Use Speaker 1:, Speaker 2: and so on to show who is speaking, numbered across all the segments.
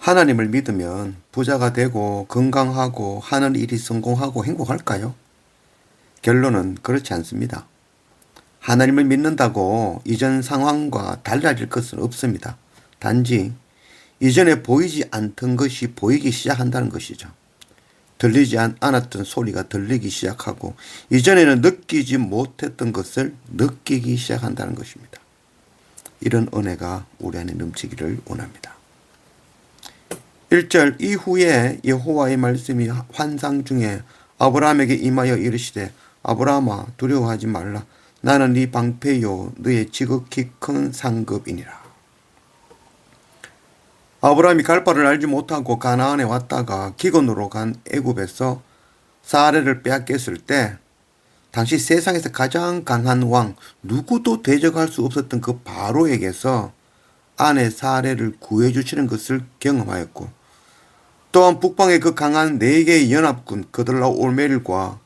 Speaker 1: 하나님을 믿으면 부자가 되고 건강하고 하는 일이 성공하고 행복할까요? 결론은 그렇지 않습니다. 하나님을 믿는다고 이전 상황과 달라질 것은 없습니다. 단지 이전에 보이지 않던 것이 보이기 시작한다는 것이죠. 들리지 않- 않았던 소리가 들리기 시작하고 이전에는 느끼지 못했던 것을 느끼기 시작한다는 것입니다. 이런 은혜가 우리 안에 넘치기를 원합니다. 1절 이후에 여호와의 말씀이 환상 중에 아브라함에게 임하여 이르시되 아브라함아 두려워하지 말라. 나는 네 방패요 너의 지극히 큰 상급이니라. 아브라함이 갈 바를 알지 못하고 가나안에 왔다가 기근으로 간 애굽에서 사례를 빼앗겼을 때 당시 세상에서 가장 강한 왕 누구도 대적할 수 없었던 그 바로에게서 아내 사례를 구해 주시는 것을 경험하였고 또한 북방의 그 강한 네 개의 연합군 그들라 올메일과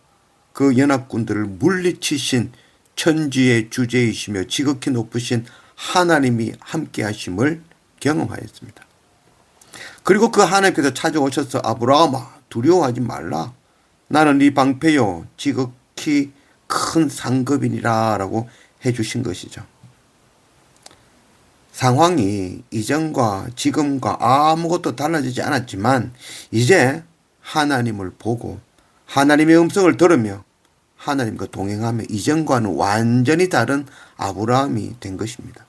Speaker 1: 그 연합군들을 물리치신 천지의 주제이시며 지극히 높으신 하나님이 함께 하심을 경험하였습니다. 그리고 그 하나님께서 찾아오셔서 아브라함아 두려워하지 말라 나는 네 방패요 지극히 큰 상급이니라 라고 해주신 것이죠. 상황이 이전과 지금과 아무것도 달라지지 않았지만 이제 하나님을 보고 하나님의 음성을 들으며 하나님과 동행하며 이전과는 완전히 다른 아브라함이 된 것입니다.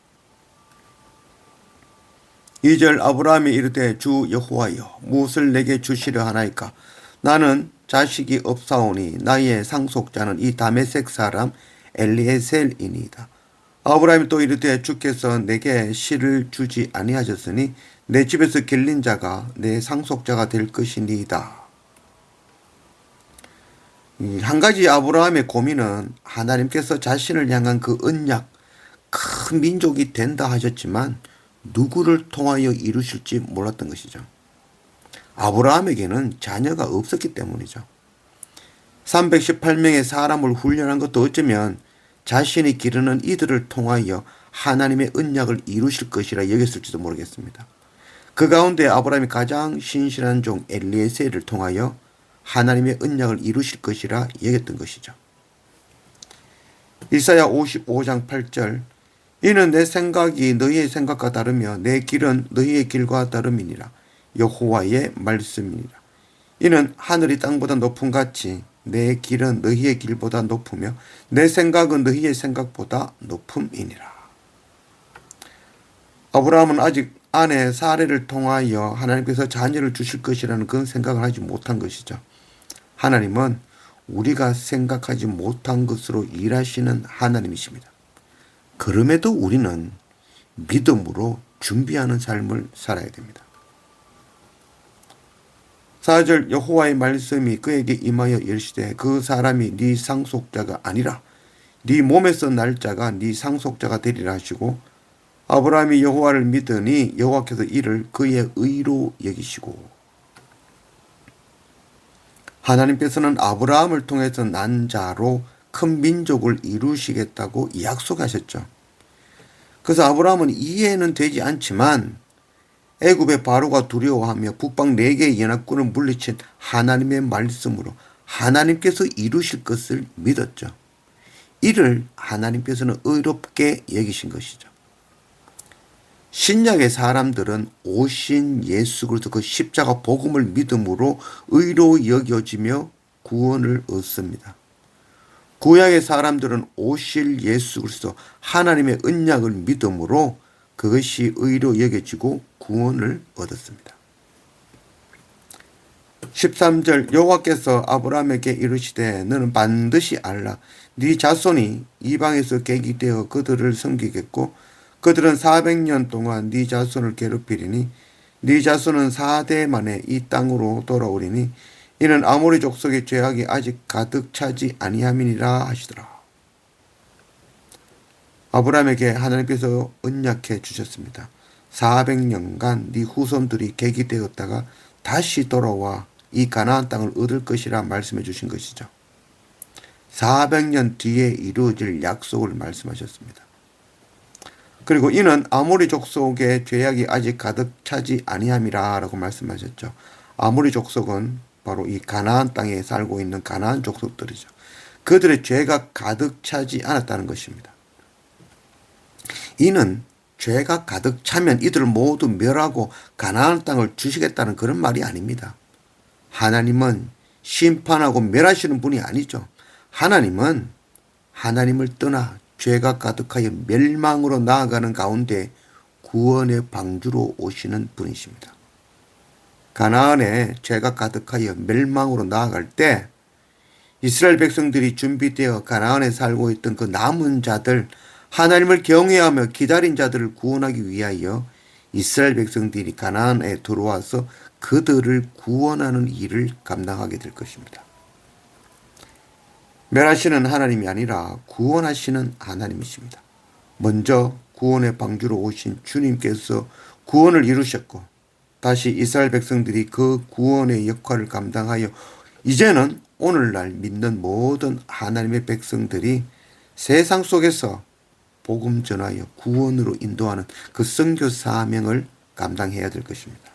Speaker 1: 2절 아브라함이 이르되 주 여호와여 무엇을 내게 주시려 하나이까 나는 자식이 없사오니 나의 상속자는 이 다메섹 사람 엘리에셀이니이다. 아브라함이 또 이르되 주께서 내게 실을 주지 아니하셨으니 내 집에서 길린 자가 내 상속자가 될 것이니이다. 이한 가지 아브라함의 고민은 하나님께서 자신을 향한 그 언약 큰 민족이 된다 하셨지만 누구를 통하여 이루실지 몰랐던 것이죠. 아브라함에게는 자녀가 없었기 때문이죠. 318명의 사람을 훈련한 것도 어쩌면 자신이 기르는 이들을 통하여 하나님의 언약을 이루실 것이라 여겼을지도 모르겠습니다. 그 가운데 아브라함이 가장 신실한 종 엘리에셀을 통하여 하나님의 언약을 이루실 것이라 여겼던 것이죠. 이사야 55장 8절 이는 내 생각이 너희의 생각과 다르며 내 길은 너희의 길과 다름이니라 여호와의 말씀이니라 이는 하늘이 땅보다 높은 같이 내 길은 너희의 길보다 높으며 내 생각은 너희의 생각보다 높음이니라 아브라함은 아직 아내 사례를 통하여 하나님께서 자녀를 주실 것이라는 그런 생각을 하지 못한 것이죠. 하나님은 우리가 생각하지 못한 것으로 일하시는 하나님이십니다. 그럼에도 우리는 믿음으로 준비하는 삶을 살아야 됩니다. 4절 여호와의 말씀이 그에게 임하여 이르시되 그 사람이 네 상속자가 아니라 네 몸에서 날 자가 네 상속자가 되리라 하시고 아브라함이 여호와를 믿으니 여호와께서 이를 그의 의로 여기시고 하나님께서는 아브라함을 통해서 난 자로 큰 민족을 이루시겠다고 약속하셨죠. 그래서 아브라함은 이해는 되지 않지만 애굽의 바로가 두려워하며 북방 네 개의 연합군을 물리친 하나님의 말씀으로 하나님께서 이루실 것을 믿었죠. 이를 하나님께서는 의롭게 여기신 것이죠. 신약의 사람들은 오신 예수 그리스도 그 십자가 복음을 믿음으로 의로 여겨지며 구원을 얻습니다. 구약의 사람들은 오실 예수 그리스도 하나님의 언약을 믿음으로 그것이 의로 여겨지고 구원을 얻었습니다. 13절 여호와께서 아브라함에게 이르시되 너는 반드시 알라 네 자손이 이방에서 객이 되어 그들을 섬기겠고 그들은 400년 동안 네 자손을 괴롭히리니 네 자손은 4대 만에 이 땅으로 돌아오리니 이는 아모리 족속의 죄악이 아직 가득 차지 아니함이니라 하시더라. 아브라함에게 하나님께서 언약해 주셨습니다. 400년간 네 후손들이 객이 되었다가 다시 돌아와 이 가나안 땅을 얻을 것이라 말씀해 주신 것이죠. 400년 뒤에 이루어질 약속을 말씀하셨습니다. 그리고 이는 아모리 족속의 죄악이 아직 가득 차지 아니함이라라고 말씀하셨죠. 아모리 족속은 바로 이 가나안 땅에 살고 있는 가나안 족속들이죠. 그들의 죄가 가득 차지 않았다는 것입니다. 이는 죄가 가득 차면 이들을 모두 멸하고 가나안 땅을 주시겠다는 그런 말이 아닙니다. 하나님은 심판하고 멸하시는 분이 아니죠. 하나님은 하나님을 떠나 죄가 가득하여 멸망으로 나아가는 가운데 구원의 방주로 오시는 분이십니다. 가나안에 죄가 가득하여 멸망으로 나아갈 때 이스라엘 백성들이 준비되어 가나안에 살고 있던 그 남은 자들 하나님을 경외하며 기다린 자들을 구원하기 위하여 이스라엘 백성들이 가나안에 들어와서 그들을 구원하는 일을 감당하게 될 것입니다. 멸하시는 하나님이 아니라 구원하시는 하나님이십니다. 먼저 구원의 방주로 오신 주님께서 구원을 이루셨고 다시 이스라엘 백성들이 그 구원의 역할을 감당하여 이제는 오늘날 믿는 모든 하나님의 백성들이 세상 속에서 복음 전하여 구원으로 인도하는 그 선교 사명을 감당해야 될 것입니다.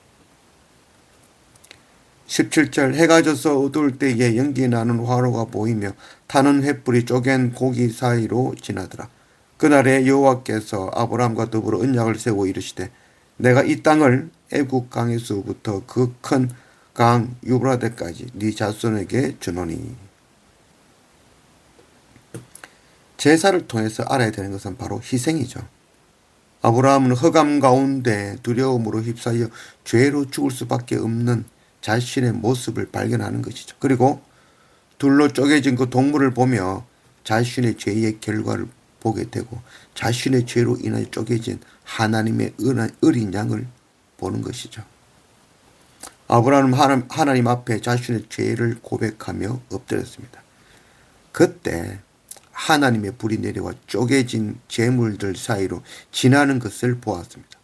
Speaker 1: 17절 해가 져서 어두울 때에 연기 나는 화로가 보이며 타는 횃불이 쪼갠 고기 사이로 지나더라. 그날에 여호와께서 아브라함과 더불어 언약을 세워 이르시되 내가 이 땅을 애국 강에서부터 그 큰 강 유브라데까지 네 자손에게 주노니 제사를 통해서 알아야 되는 것은 바로 희생이죠. 아브라함은 흑암 가운데 두려움으로 휩싸여 죄로 죽을 수밖에 없는 자신의 모습을 발견하는 것이죠. 그리고 둘로 쪼개진 그 동물을 보며 자신의 죄의 결과를 보게 되고 자신의 죄로 인하여 쪼개진 하나님의 어린 양을 보는 것이죠. 아브라함은 하나님 앞에 자신의 죄를 고백하며 엎드렸습니다. 그때 하나님의 불이 내려와 쪼개진 재물들 사이로 지나는 것을 보았습니다.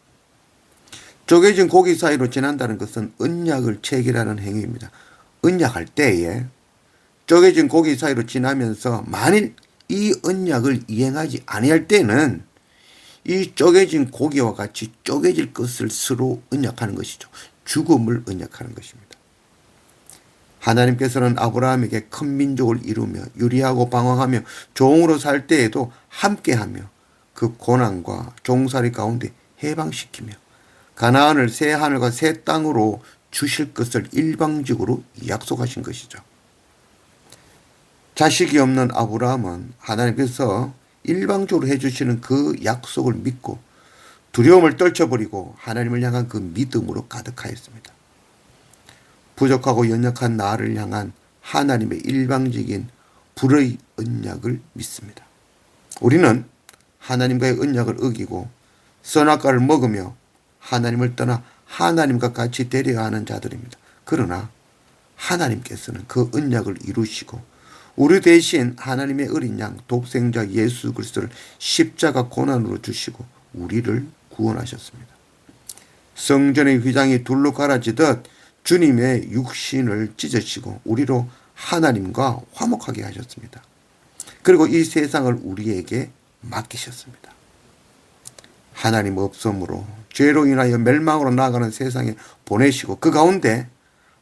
Speaker 1: 쪼개진 고기 사이로 지난다는 것은 언약을 체결하는 행위입니다. 언약할 때에 쪼개진 고기 사이로 지나면서 만일 이 언약을 이행하지 아니할 때는 이 쪼개진 고기와 같이 쪼개질 것을 서로 언약하는 것이죠. 죽음을 언약하는 것입니다. 하나님께서는 아브라함에게 큰 민족을 이루며 유리하고 방황하며 종으로 살 때에도 함께하며 그 고난과 종살이 가운데 해방시키며 가나안을 새 하늘과 새 땅으로 주실 것을 일방적으로 약속하신 것이죠. 자식이 없는 아브라함은 하나님께서 일방적으로 해주시는 그 약속을 믿고 두려움을 떨쳐버리고 하나님을 향한 그 믿음으로 가득하였습니다. 부족하고 연약한 나를 향한 하나님의 일방적인 불의 언약을 믿습니다. 우리는 하나님과의 언약을 어기고 선악과를 먹으며 하나님을 떠나 하나님과 같이 되려야 하는 자들입니다. 그러나 하나님께서는 그 언약을 이루시고 우리 대신 하나님의 어린 양 독생자 예수 그리스도를 십자가 고난으로 주시고 우리를 구원하셨습니다. 성전의 휘장이 둘로 갈아지듯 주님의 육신을 찢으시고 우리로 하나님과 화목하게 하셨습니다. 그리고 이 세상을 우리에게 맡기셨습니다. 하나님 없음으로 죄로 인하여 멸망으로 나가는 세상에 보내시고 그 가운데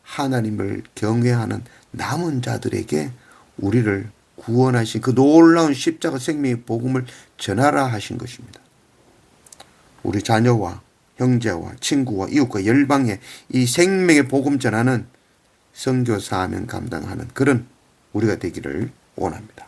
Speaker 1: 하나님을 경외하는 남은 자들에게 우리를 구원하신 그 놀라운 십자가 생명의 복음을 전하라 하신 것입니다. 우리 자녀와 형제와 친구와 이웃과 열방에 이 생명의 복음 전하는 선교 사명 감당하는 그런 우리가 되기를 원합니다.